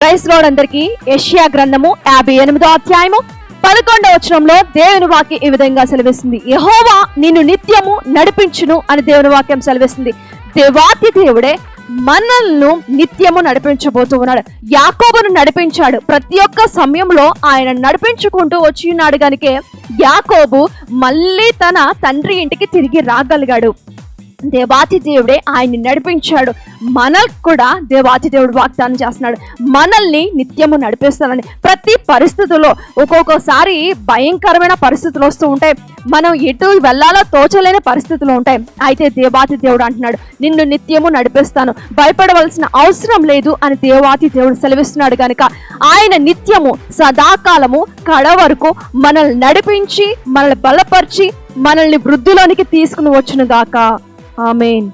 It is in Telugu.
క్రైస్ రోడ్ అందరికి ఏషియా గ్రంథము యాభై ఎనిమిదో అధ్యాయము పదకొండవ వచనంలో దేవుని వాక్యం ఈ విధంగా సెలవిస్తుంది. యహోవా నిన్ను నిత్యము నడిపించును అని దేవుని వాక్యం సెలవిస్తుంది. దేవాతి దేవుడే మనల్ని నిత్యము నడిపించబోతూ ఉన్నాడు. యాకోబును నడిపించాడు. ప్రతి ఒక్క సమయంలో ఆయన నడిపించుకుంటూ వచ్చి ఉన్నాడు. గనుకే యాకోబు మళ్ళీ తన తండ్రి ఇంటికి తిరిగి రాగలిగాడు. దేవాతి దేవుడే ఆయన్ని నడిపించాడు. మనకు కూడా దేవాతి దేవుడు వాగ్దానం చేస్తున్నాడు. మనల్ని నిత్యము నడిపిస్తానని ప్రతి పరిస్థితుల్లో ఒక్కొక్కసారి భయంకరమైన పరిస్థితులు వస్తూ ఉంటాయి. మనం ఎటు వెళ్ళాలో తోచలేని పరిస్థితులు ఉంటాయి. అయితే దేవాతి దేవుడు అంటున్నాడు నిన్ను నిత్యము నడిపిస్తాను. భయపడవలసిన అవసరం లేదు అని దేవాతి దేవుడు సెలవిస్తున్నాడు కనుక ఆయన నిత్యము సదాకాలము కడ వరకు మనల్ని నడిపించి మనల్ని బలపరిచి మనల్ని వృద్ధిలోనికి తీసుకుని వచ్చును గాక. ஆமேன்.